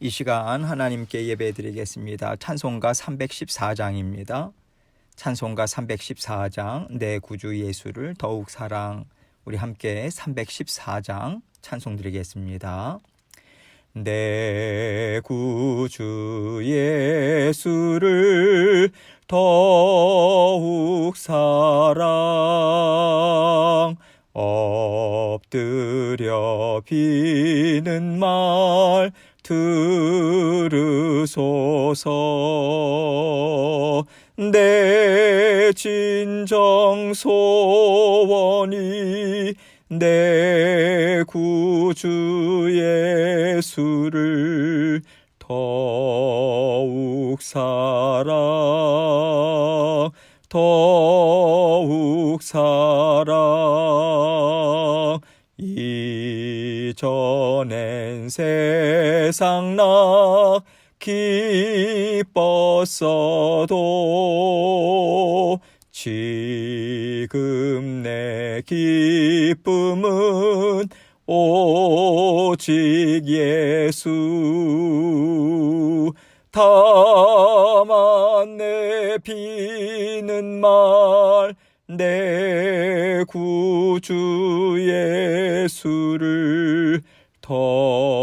이 시간 하나님께 예배 드리겠습니다. 찬송가 314장입니다. 찬송가 314장 내 구주 예수를 더욱 사랑 우리 함께 314장 찬송 드리겠습니다. 내 구주 예수를 더욱 사랑 엎드려 비는 말 들으소서. 내 진정 소원이 내 구주 예수를 세상 나 기뻤어도 지금 내 기쁨은 오직 예수 다만 내 비는 말 내 구주 예수를 더욱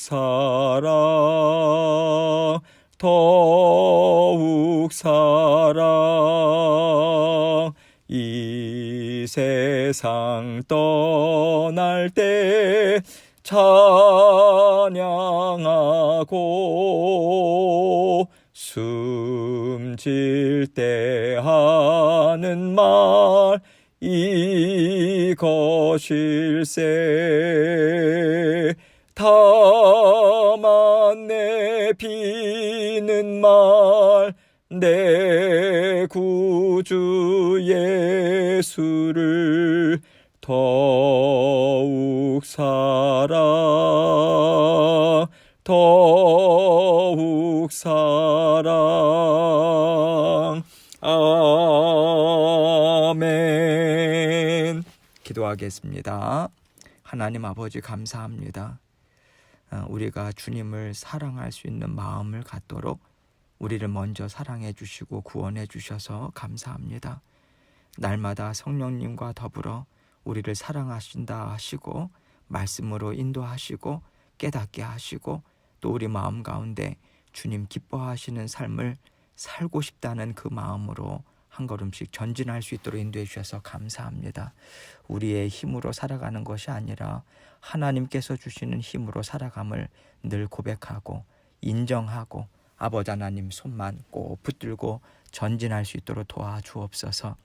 사랑 더욱 사랑 이 세상 떠날 때 찬양하고 숨질 때 하는 말 이것일세 내 비는 말 내 구주 예수를 더욱 사랑 더욱 사랑 아멘. 기도하겠습니다. 하나님 아버지 감사합니다. 어, 우리가 주님을 사랑할 수 있는 마음을 갖도록 우리를 먼저 사랑해 주시고 구원해 주셔서 감사합니다. 날마다 성령님과 더불어 우리를 사랑하신다 하시고 말씀으로 인도하시고 깨닫게 하시고 또 우리 마음 가운데 주님 기뻐하시는 삶을 살고 싶다는 그 마음으로 한 걸음씩 전진할 수 있도록 인도해 주셔서 감사합니다. 우리의 힘으로 살아가는 것이 아니라 하나님께서 주시는 힘으로 살아감을 늘 고백하고 인정하고 아버지 하나님 손만 꼭 붙들고 전진할 수 있도록 도와주옵소서.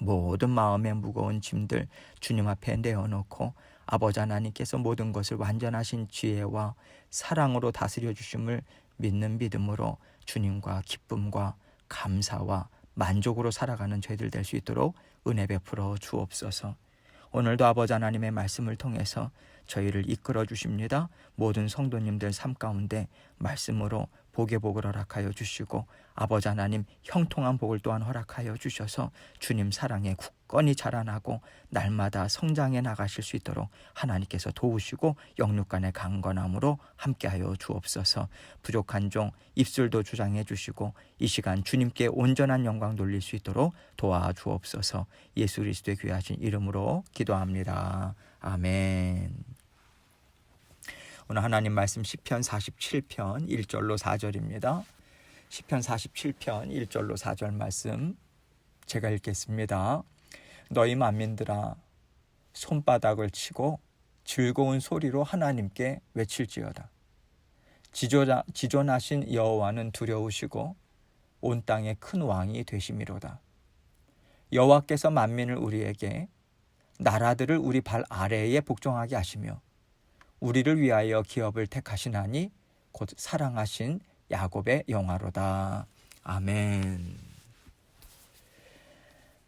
모든 마음의 무거운 짐들 주님 앞에 내어놓고 아버지 하나님께서 모든 것을 완전하신 지혜와 사랑으로 다스려 주심을 믿는 믿음으로 주님과 기쁨과 감사와 만족으로 살아가는 저희들 될 수 있도록 은혜 베풀어 주옵소서. 오늘도 아버지 하나님의 말씀을 통해서 저희를 이끌어 주십니다. 모든 성도님들 삶 가운데 말씀으로 복의 복을 허락하여 주시고 아버지 하나님 형통한 복을 또한 허락하여 주셔서 주님 사랑에 굳 건히 자라나고 날마다 성장해 나가실 수 있도록 하나님께서 도우시고 영육간의 강건함으로 함께하여 주옵소서 부족한 종 입술도 주장해 주시고 이 시간 주님께 온전한 영광 돌릴 수 있도록 도와주옵소서 예수 그리스도의 귀하신 이름으로 기도합니다. 아멘. 오늘 하나님 말씀 시편 47편 1절로 4절입니다. 시편 47편 1절로 4절 말씀 제가 읽겠습니다. 너희 만민들아 손바닥을 치고 즐거운 소리로 하나님께 외칠지어다. 지존하, 지존하신 여호와는 두려우시고 온 땅의 큰 왕이 되심이로다. 여호와께서 만민을 우리에게 나라들을 우리 발 아래에 복종하게 하시며 우리를 위하여 기업을 택하시나니 곧 사랑하신 야곱의 영화로다. 아멘.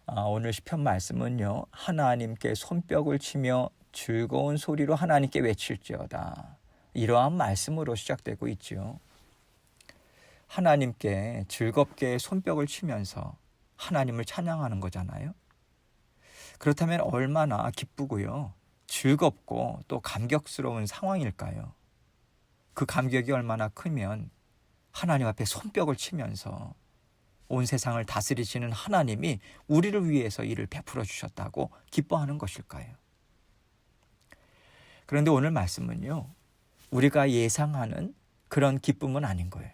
아, 오늘 시편 말씀은요. 하나님께 손뼉을 치며 즐거운 소리로 하나님께 외칠지어다. 이러한 말씀으로 시작되고 있죠. 하나님께 즐겁게 손뼉을 치면서 하나님을 찬양하는 거잖아요. 그렇다면 얼마나 기쁘고요. 즐겁고 또 감격스러운 상황일까요? 그 감격이 얼마나 크면 하나님 앞에 손뼉을 치면서 온 세상을 다스리시는 하나님이 우리를 위해서 이를 베풀어 주셨다고 기뻐하는 것일까요? 그런데 오늘 말씀은요, 우리가 예상하는 그런 기쁨은 아닌 거예요.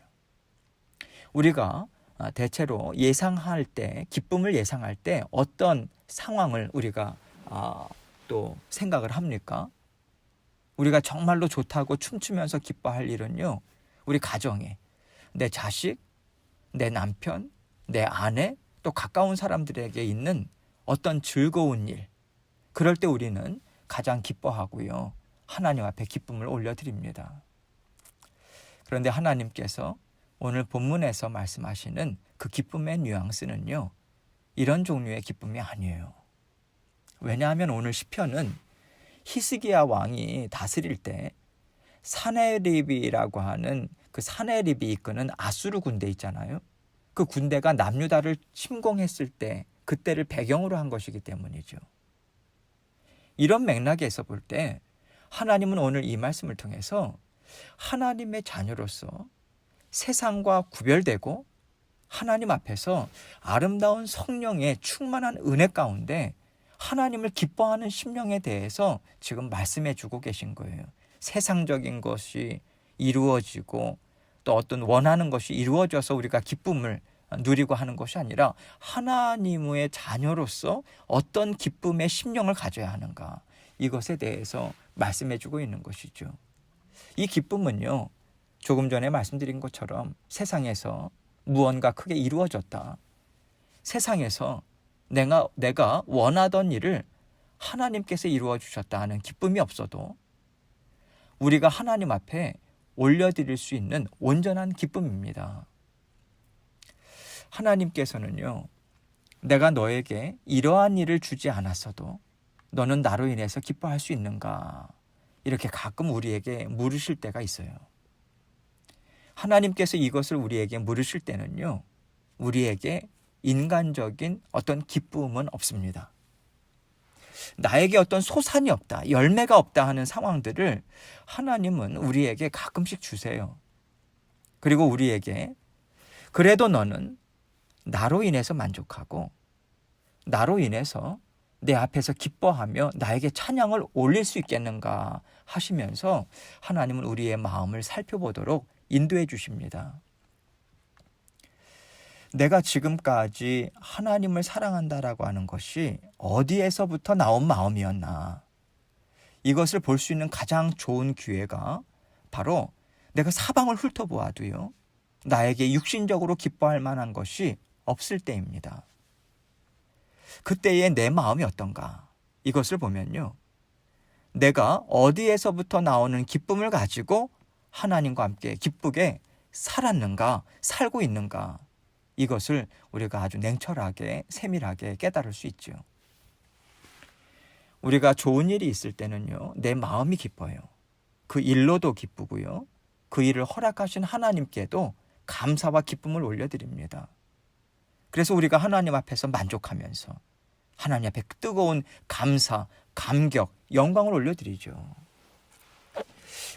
우리가 아, 대체로 예상할 때, 기쁨을 예상할 때 어떤 상황을 우리가 아, 또 생각을 합니까? 우리가 정말로 좋다고 춤추면서 기뻐할 일은요, 우리 가정에 내 자식, 내 남편, 내 아내, 또 가까운 사람들에게 있는 어떤 즐거운 일, 그럴 때 우리는 가장 기뻐하고요. 하나님 앞에 기쁨을 올려드립니다. 그런데 하나님께서 오늘 본문에서 말씀하시는 그 기쁨의 뉘앙스는요. 이런 종류의 기쁨이 아니에요. 왜냐하면 오늘 시편은 히스기야 왕이 다스릴 때 사네립이라고 하는 그 사네립이 이끄는 아수르 군대 있잖아요. 그 군대가 남유다를 침공했을 때 그때를 배경으로 한 것이기 때문이죠. 이런 맥락에서 볼 때 하나님은 오늘 이 말씀을 통해서 하나님의 자녀로서 세상과 구별되고 하나님 앞에서 아름다운 성령의 충만한 은혜 가운데 하나님을 기뻐하는 심령에 대해서 지금 말씀해 주고 계신 거예요. 세상적인 것이 이루어지고 또 어떤 원하는 것이 이루어져서 우리가 기쁨을 누리고 하는 것이 아니라 하나님의 자녀로서 어떤 기쁨의 심령을 가져야 하는가 이것에 대해서 말씀해 주고 있는 것이죠. 이 기쁨은요. 조금 전에 말씀드린 것처럼 세상에서 무언가 크게 이루어졌다. 세상에서 내가 내가 원하던 일을 하나님께서 이루어 주셨다 하는 기쁨이 없어도 우리가 하나님 앞에 올려드릴 수 있는 온전한 기쁨입니다. 하나님께서는요, 내가 너에게 이러한 일을 주지 않았어도 너는 나로 인해서 기뻐할 수 있는가? 이렇게 가끔 우리에게 물으실 때가 있어요. 하나님께서 이것을 우리에게 물으실 때는요, 우리에게 인간적인 어떤 기쁨은 없습니다. 나에게 어떤 소산이 없다, 열매가 없다 하는 상황들을 하나님은 우리에게 가끔씩 주세요. 그리고 우리에게 그래도 너는 나로 인해서 만족하고 나로 인해서 내 앞에서 기뻐하며 나에게 찬양을 올릴 수 있겠는가 하시면서 하나님은 우리의 마음을 살펴보도록 인도해 주십니다. 내가 지금까지 하나님을 사랑한다라고 하는 것이 어디에서부터 나온 마음이었나. 이것을 볼 수 있는 가장 좋은 기회가 바로 내가 사방을 훑어보아도요. 나에게 육신적으로 기뻐할 만한 것이 없을 때입니다. 그때의 내 마음이 어떤가? 이것을 보면요. 내가 어디에서부터 나오는 기쁨을 가지고 하나님과 함께 기쁘게 살았는가, 살고 있는가. 이것을 우리가 아주 냉철하게, 세밀하게 깨달을 수 있죠. 우리가 좋은 일이 있을 때는요, 내 마음이 기뻐요. 그 일로도 기쁘고요. 그 일을 허락하신 하나님께도 감사와 기쁨을 올려드립니다. 그래서 우리가 하나님 앞에서 만족하면서 하나님 앞에 뜨거운 감사, 감격, 영광을 올려드리죠.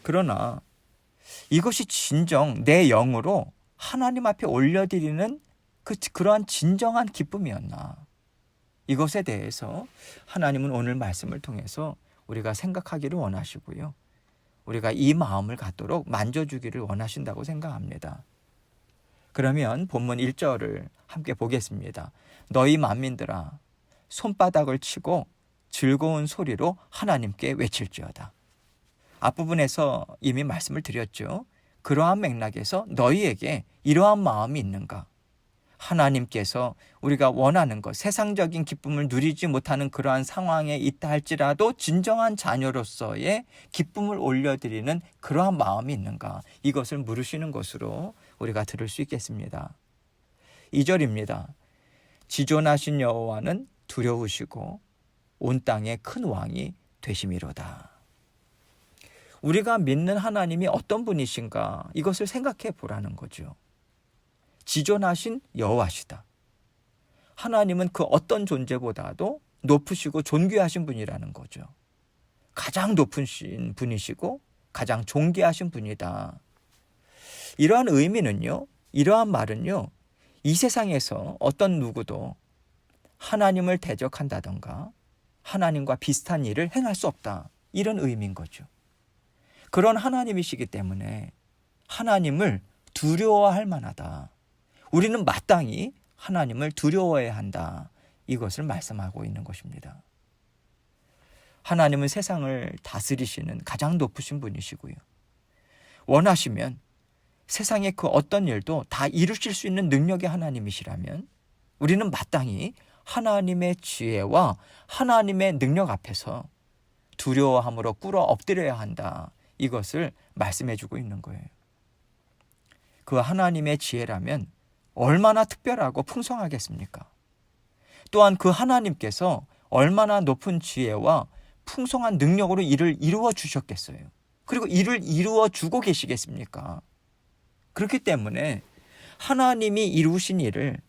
그러나 이것이 진정 내 영으로 하나님 앞에 올려드리는 그, 그러한 진정한 기쁨이었나. 이것에 대해서 하나님은 오늘 말씀을 통해서 우리가 생각하기를 원하시고요. 우리가 이 마음을 갖도록 만져주기를 원하신다고 생각합니다. 그러면 본문 1절을 함께 보겠습니다. 너희 만민들아 손바닥을 치고 즐거운 소리로 하나님께 외칠지어다. 앞부분에서 이미 말씀을 드렸죠. 그러한 맥락에서 너희에게 이러한 마음이 있는가? 하나님께서 우리가 원하는 것, 세상적인 기쁨을 누리지 못하는 그러한 상황에 있다 할지라도 진정한 자녀로서의 기쁨을 올려드리는 그러한 마음이 있는가? 이것을 물으시는 것으로 우리가 들을 수 있겠습니다. 2절입니다. 지존하신 여호와는 두려우시고 온 땅의 큰 왕이 되심이로다. 우리가 믿는 하나님이 어떤 분이신가 이것을 생각해 보라는 거죠. 지존하신 여호와시다. 하나님은 그 어떤 존재보다도 높으시고 존귀하신 분이라는 거죠. 가장 높으신 분이시고 가장 존귀하신 분이다. 이러한 의미는요, 이러한 말은요, 이 세상에서 어떤 누구도 하나님을 대적한다던가 하나님과 비슷한 일을 행할 수 없다. 이런 의미인 거죠. 그런 하나님이시기 때문에 하나님을 두려워할 만하다. 우리는 마땅히 하나님을 두려워해야 한다. 이것을 말씀하고 있는 것입니다. 하나님은 세상을 다스리시는 가장 높으신 분이시고요. 원하시면 세상의 그 어떤 일도 다 이루실 수 있는 능력의 하나님이시라면 우리는 마땅히 하나님의 지혜와 하나님의 능력 앞에서 두려워함으로 꿇어 엎드려야 한다. 이것을 말씀해 주고 있는 거예요. 그 하나님의 지혜라면 얼마나 특별하고 풍성하겠습니까? 또한 그 하나님께서 얼마나 높은 지혜와 풍성한 능력으로 일을 이루어 주셨겠어요. 그리고 일을 이루어 주고 계시겠습니까? 그렇기 때문에 하나님이 이루신 일을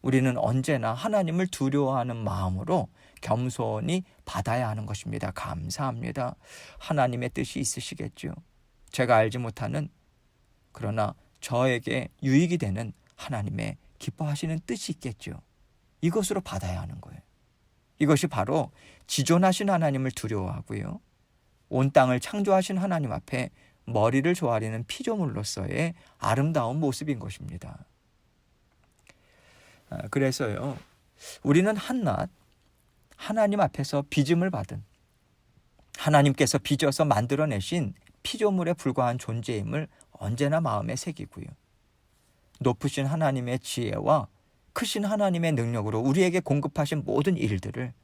우리는 언제나 하나님을 두려워하는 마음으로 겸손히 받아야 하는 것입니다. 감사합니다. 하나님의 뜻이 있으시겠죠. 제가 알지 못하는 그러나 저에게 유익이 되는 하나님의 기뻐하시는 뜻이 있겠죠. 이것으로 받아야 하는 거예요. 이것이 바로 지존하신 하나님을 두려워하고요. 온 땅을 창조하신 하나님 앞에 머리를 조아리는 피조물로서의 아름다운 모습인 것입니다. 아, 그래서요, 우리는 한낱 하나님 앞에서 빚음을 받은 하나님께서 빚어서 만들어내신 피조물에 불과한 존재임을 언제나 마음에 새기고요. 높으신 하나님의 지혜와 크신 하나님의 능력으로 우리에게 공급하신 모든 일들을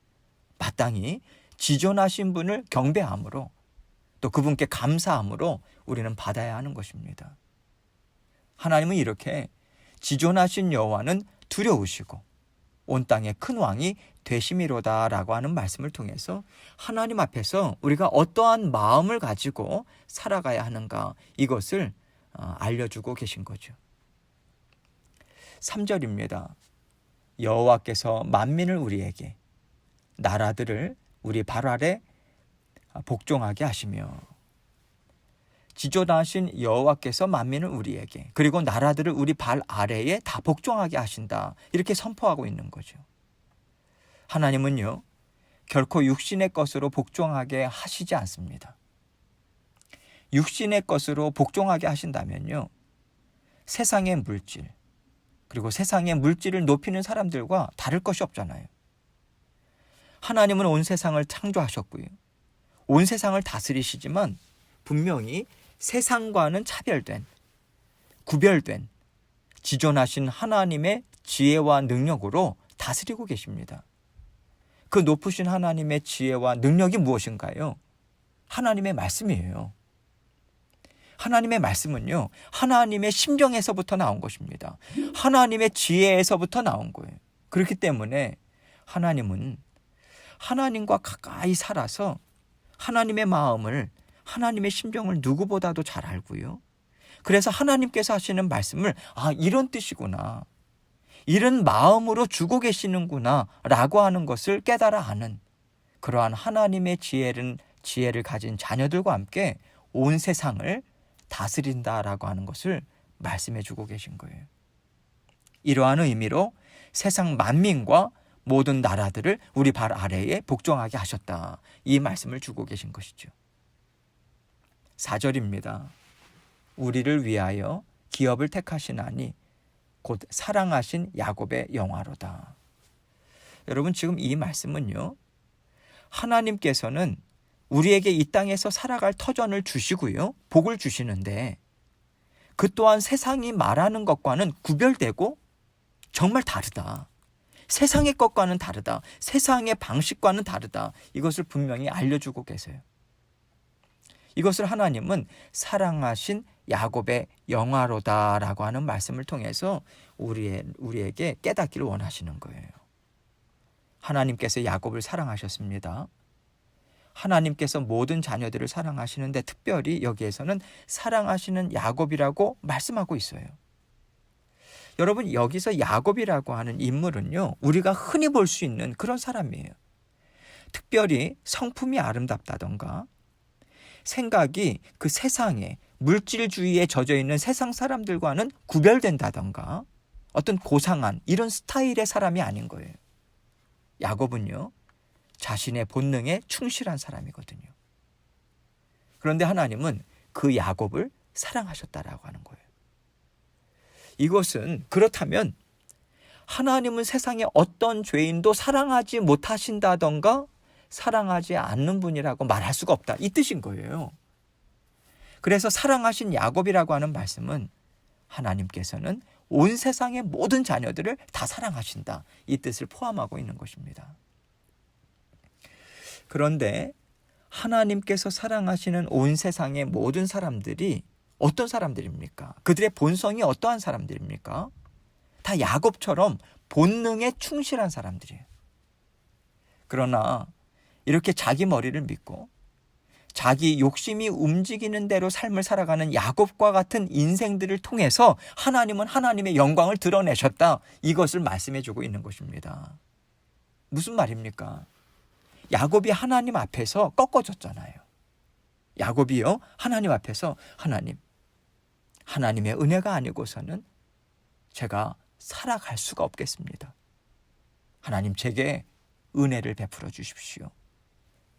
마땅히 지존하신 분을 경배함으로 또 그분께 감사함으로 우리는 받아야 하는 것입니다. 하나님은 이렇게 지존하신 여호와는 두려우시고 온 땅의 큰 왕이 되심이로다라고 하는 말씀을 통해서 하나님 앞에서 우리가 어떠한 마음을 가지고 살아가야 하는가 이것을 어, 알려주고 계신 거죠. 3절입니다. 여호와께서 만민을 우리에게 나라들을 우리 발 아래 복종하게 하시며 지존하신 여호와께서 만민을 우리에게 그리고 나라들을 우리 발 아래에 다 복종하게 하신다. 이렇게 선포하고 있는 거죠. 하나님은요. 결코 육신의 것으로 복종하게 하시지 않습니다. 육신의 것으로 복종하게 하신다면요. 세상의 물질, 그리고 세상의 물질을 높이는 사람들과 다를 것이 없잖아요. 하나님은 온 세상을 창조하셨고요. 온 세상을 다스리시지만 분명히 세상과는 차별된, 구별된, 지존하신 하나님의 지혜와 능력으로 다스리고 계십니다. 그 높으신 하나님의 지혜와 능력이 무엇인가요? 하나님의 말씀이에요. 하나님의 말씀은요, 하나님의 심정에서부터 나온 것입니다. 하나님의 지혜에서부터 나온 거예요. 그렇기 때문에 하나님은 하나님과 가까이 살아서 하나님의 마음을, 하나님의 심정을 누구보다도 잘 알고요. 그래서 하나님께서 하시는 말씀을, 아, 이런 뜻이구나. 이런 마음으로 주고 계시는구나. 라고 하는 것을 깨달아 하는 그러한 하나님의 지혜를, 지혜를 가진 자녀들과 함께 온 세상을 다스린다라고 하는 것을 말씀해 주고 계신 거예요. 이러한 의미로 세상 만민과 모든 나라들을 우리 발 아래에 복종하게 하셨다. 이 말씀을 주고 계신 것이죠. 4절입니다. 우리를 위하여 기업을 택하시나니 곧 사랑하신 야곱의 영화로다. 여러분 지금 이 말씀은요. 하나님께서는 우리에게 이 땅에서 살아갈 터전을 주시고요. 복을 주시는데 그 또한 세상이 말하는 것과는 구별되고 정말 다르다. 세상의 것과는 다르다. 세상의 방식과는 다르다. 이것을 분명히 알려주고 계세요. 이것을 하나님은 사랑하신 야곱의 영화로다라고 하는 말씀을 통해서 우리의, 우리에게 깨닫기를 원하시는 거예요. 하나님께서 야곱을 사랑하셨습니다. 하나님께서 모든 자녀들을 사랑하시는데 특별히 여기에서는 사랑하시는 야곱이라고 말씀하고 있어요. 여러분 여기서 야곱이라고 하는 인물은요. 우리가 흔히 볼 수 있는 그런 사람이에요. 특별히 성품이 아름답다던가 생각이 그 세상에 물질주의에 젖어 있는 세상 사람들과는 구별된다던가 어떤 고상한 이런 스타일의 사람이 아닌 거예요. 야곱은요, 자신의 본능에 충실한 사람이거든요. 그런데 하나님은 그 야곱을 사랑하셨다라고 하는 거예요. 이것은 그렇다면 하나님은 세상에 어떤 죄인도 사랑하지 못하신다던가 사랑하지 않는 분이라고 말할 수가 없다. 이 뜻인 거예요. 그래서 사랑하신 야곱이라고 하는 말씀은 하나님께서는 온 세상의 모든 자녀들을 다 사랑하신다. 이 뜻을 포함하고 있는 것입니다. 그런데 하나님께서 사랑하시는 온 세상의 모든 사람들이 어떤 사람들입니까? 그들의 본성이 어떠한 사람들입니까? 다 야곱처럼 본능에 충실한 사람들이에요. 그러나 이렇게 자기 머리를 믿고 자기 욕심이 움직이는 대로 삶을 살아가는 야곱과 같은 인생들을 통해서 하나님은 하나님의 영광을 드러내셨다. 이것을 말씀해 주고 있는 것입니다. 무슨 말입니까? 야곱이 하나님 앞에서 꺾어졌잖아요. 야곱이요. 하나님 앞에서 하나님 하나님의 은혜가 아니고서는 제가 살아갈 수가 없겠습니다. 하나님 제게 은혜를 베풀어 주십시오.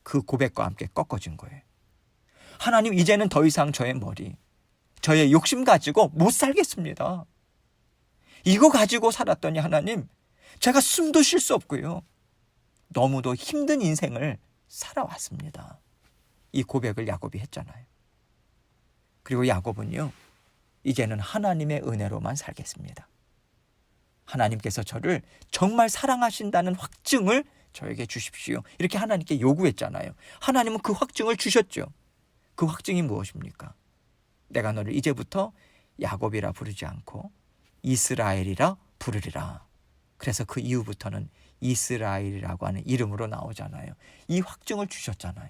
그 고백과 함께 꺾어진 거예요. 하나님 이제는 더 이상 저의 머리, 저의 욕심 가지고 못 살겠습니다. 이거 가지고 살았더니 하나님, 제가 숨도 쉴 수 없고요. 너무도 힘든 인생을 살아왔습니다. 이 고백을 야곱이 했잖아요. 그리고 야곱은요, 이제는 하나님의 은혜로만 살겠습니다. 하나님께서 저를 정말 사랑하신다는 확증을 저에게 주십시오. 이렇게 하나님께 요구했잖아요. 하나님은 그 확증을 주셨죠. 그 확증이 무엇입니까? 내가 너를 이제부터 야곱이라 부르지 않고 이스라엘이라 부르리라. 그래서 그 이후부터는 이스라엘이라고 하는 이름으로 나오잖아요. 이 확증을 주셨잖아요.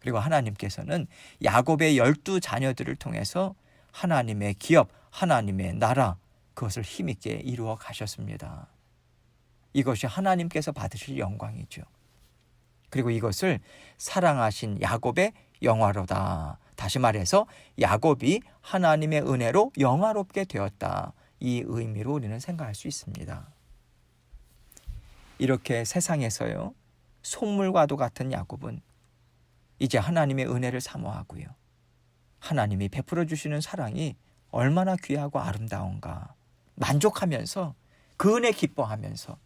그리고 하나님께서는 야곱의 열두 자녀들을 통해서 하나님의 기업, 하나님의 나라, 그것을 힘있게 이루어 가셨습니다. 이것이 하나님께서 받으실 영광이죠. 그리고 이것을 사랑하신 야곱의 영화로다. 다시 말해서 야곱이 하나님의 은혜로 영화롭게 되었다. 이 의미로 우리는 생각할 수 있습니다. 이렇게 세상에서요, 속물과도 같은 야곱은 이제 하나님의 은혜를 사모하고요. 하나님이 베풀어 주시는 사랑이 얼마나 귀하고 아름다운가 만족하면서 그 은혜 기뻐하면서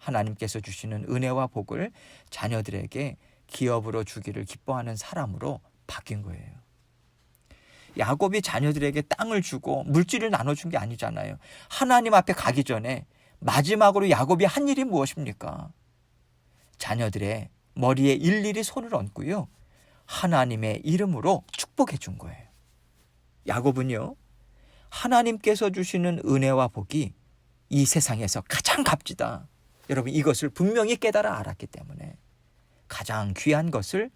하나님께서 주시는 은혜와 복을 자녀들에게 기업으로 주기를 기뻐하는 사람으로 바뀐 거예요. 야곱이 자녀들에게 땅을 주고 물질을 나눠준 게 아니잖아요. 하나님 앞에 가기 전에 마지막으로 야곱이 한 일이 무엇입니까? 자녀들의 머리에 일일이 손을 얹고요. 하나님의 이름으로 축복해 준 거예요. 야곱은요, 하나님께서 주시는 은혜와 복이 이 세상에서 가장 값지다. 여러분 이것을 분명히 깨달아 알았기 때문에 가장 귀한 것을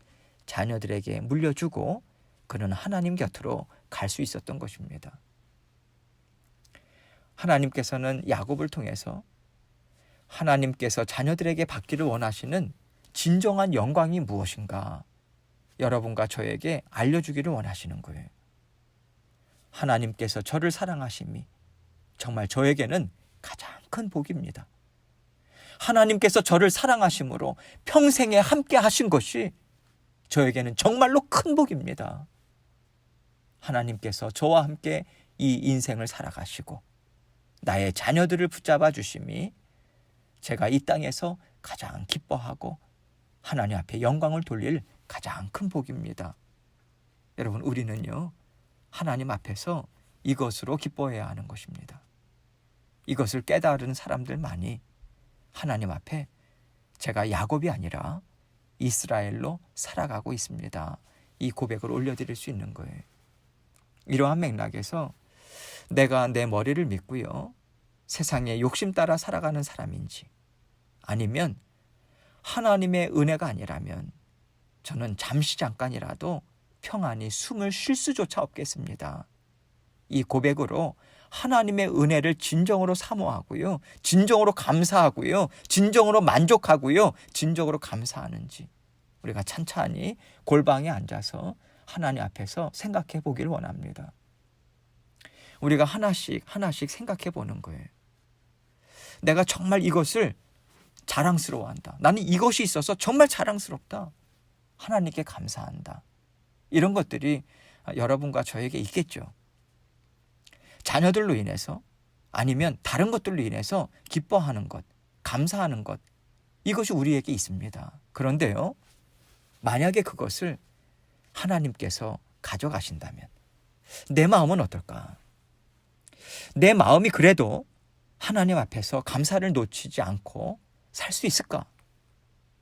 자녀들에게 물려주고 그는 하나님 곁으로 갈 수 있었던 것입니다. 하나님께서는 야곱을 통해서 하나님께서 자녀들에게 받기를 원하시는 진정한 영광이 무엇인가 여러분과 저에게 알려주기를 원하시는 거예요. 하나님께서 저를 사랑하심이 정말 저에게는 가장 큰 복입니다. 하나님께서 저를 사랑하심으로 평생에 함께 하신 것이 저에게는 정말로 큰 복입니다. 하나님께서 저와 함께 이 인생을 살아가시고 나의 자녀들을 붙잡아 주심이 제가 이 땅에서 가장 기뻐하고 하나님 앞에 영광을 돌릴 가장 큰 복입니다. 여러분, 우리는요, 하나님 앞에서 이것으로 기뻐해야 하는 것입니다. 이것을 깨달은 사람들만이 하나님 앞에 제가 야곱이 아니라 이스라엘로 살아가고 있습니다. 이 고백을 올려드릴 수 있는 거예요. 이러한 맥락에서 내가 내 머리를 믿고요. 세상에 욕심 따라 살아가는 사람인지 아니면 하나님의 은혜가 아니라면 저는 잠시 잠깐이라도 평안히 숨을 쉴 수조차 없겠습니다. 이 고백으로 하나님의 은혜를 진정으로 사모하고요. 진정으로 감사하고요. 진정으로 만족하고요. 진정으로 감사하는지 우리가 찬찬히 골방에 앉아서 하나님 앞에서 생각해 보기를 원합니다. 우리가 하나씩 하나씩 생각해 보는 거예요. 내가 정말 이것을 자랑스러워한다. 나는 이것이 있어서 정말 자랑스럽다. 하나님께 감사한다. 이런 것들이 여러분과 저에게 있겠죠. 자녀들로 인해서 아니면 다른 것들로 인해서 기뻐하는 것, 감사하는 것, 이것이 우리에게 있습니다. 그런데요, 만약에 그것을 하나님께서 가져가신다면 내 마음은 어떨까? 내 마음이 그래도 하나님 앞에서 감사를 놓치지 않고 살 수 있을까?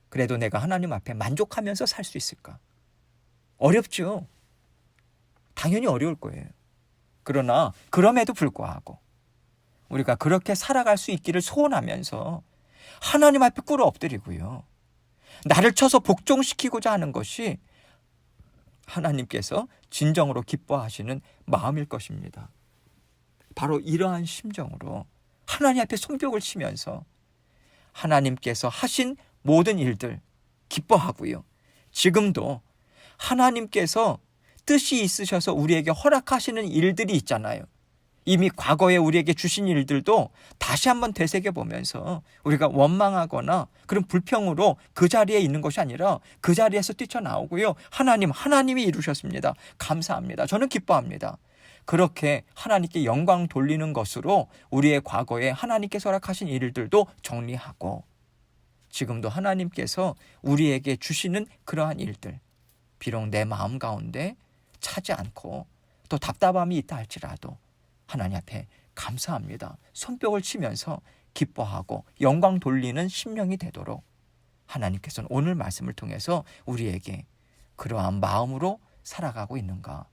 그래도 내가 하나님 앞에 만족하면서 살 수 있을까? 어렵죠. 당연히 어려울 거예요. 그러나 그럼에도 불구하고 우리가 그렇게 살아갈 수 있기를 소원하면서 하나님 앞에 꿇어 엎드리고요. 나를 쳐서 복종시키고자 하는 것이 하나님께서 진정으로 기뻐하시는 마음일 것입니다. 바로 이러한 심정으로 하나님 앞에 손뼉을 치면서 하나님께서 하신 모든 일들 기뻐하고요. 지금도 하나님께서 뜻이 있으셔서 우리에게 허락하시는 일들이 있잖아요. 이미 과거에 우리에게 주신 일들도 다시 한번 되새겨 보면서 우리가 원망하거나 그런 불평으로 그 자리에 있는 것이 아니라 그 자리에서 뛰쳐나오고요. 하나님, 하나님이 이루셨습니다. 감사합니다. 저는 기뻐합니다. 그렇게 하나님께 영광 돌리는 것으로 우리의 과거에 하나님께서 허락하신 일들도 정리하고 지금도 하나님께서 우리에게 주시는 그러한 일들 비록 내 마음 가운데 차지 않고 또 답답함이 있다 할지라도 하나님 앞에 감사합니다. 손뼉을 치면서 기뻐하고 영광 돌리는 심령이 되도록 하나님께서는 오늘 말씀을 통해서 우리에게 그러한 마음으로 살아가고 있는가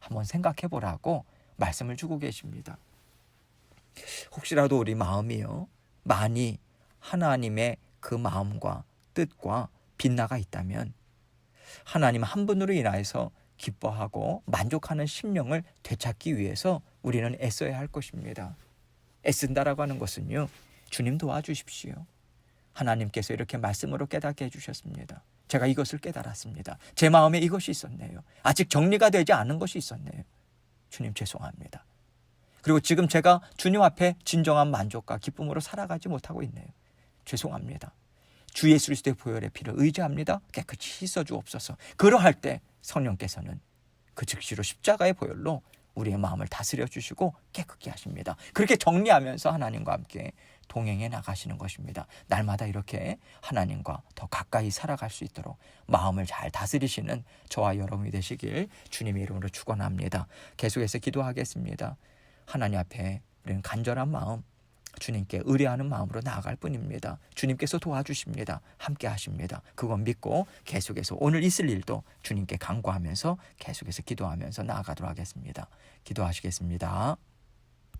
한번 생각해 보라고 말씀을 주고 계십니다. 혹시라도 우리 마음이요 많이 하나님의 그 마음과 뜻과 빛나가 있다면 하나님 한 분으로 인하여서 기뻐하고 만족하는 심령을 되찾기 위해서 우리는 애써야 할 것입니다. 애쓴다라고 하는 것은요. 주님 도와주십시오. 하나님께서 이렇게 말씀으로 깨닫게 해주셨습니다. 제가 이것을 깨달았습니다. 제 마음에 이것이 있었네요. 아직 정리가 되지 않은 것이 있었네요. 주님 죄송합니다. 그리고 지금 제가 주님 앞에 진정한 만족과 기쁨으로 살아가지 못하고 있네요. 죄송합니다. 주 예수 그리스도의 보혈의 피를 의지합니다. 깨끗이 씻어 주옵소서. 그러할 때 성령께서는 그 즉시로 십자가의 보혈로 우리의 마음을 다스려 주시고 깨끗게 하십니다. 그렇게 정리하면서 하나님과 함께 동행해 나가시는 것입니다. 날마다 이렇게 하나님과 더 가까이 살아갈 수 있도록 마음을 잘 다스리시는 저와 여러분이 되시길 주님의 이름으로 축원합니다. 계속해서 기도하겠습니다. 하나님 앞에 우리는 간절한 마음 주님께 의뢰하는 마음으로 나아갈 뿐입니다. 주님께서 도와주십니다. 함께 하십니다. 그건 믿고 계속해서 오늘 있을 일도 주님께 간구하면서 계속해서 기도하면서 나아가도록 하겠습니다. 기도하시겠습니다.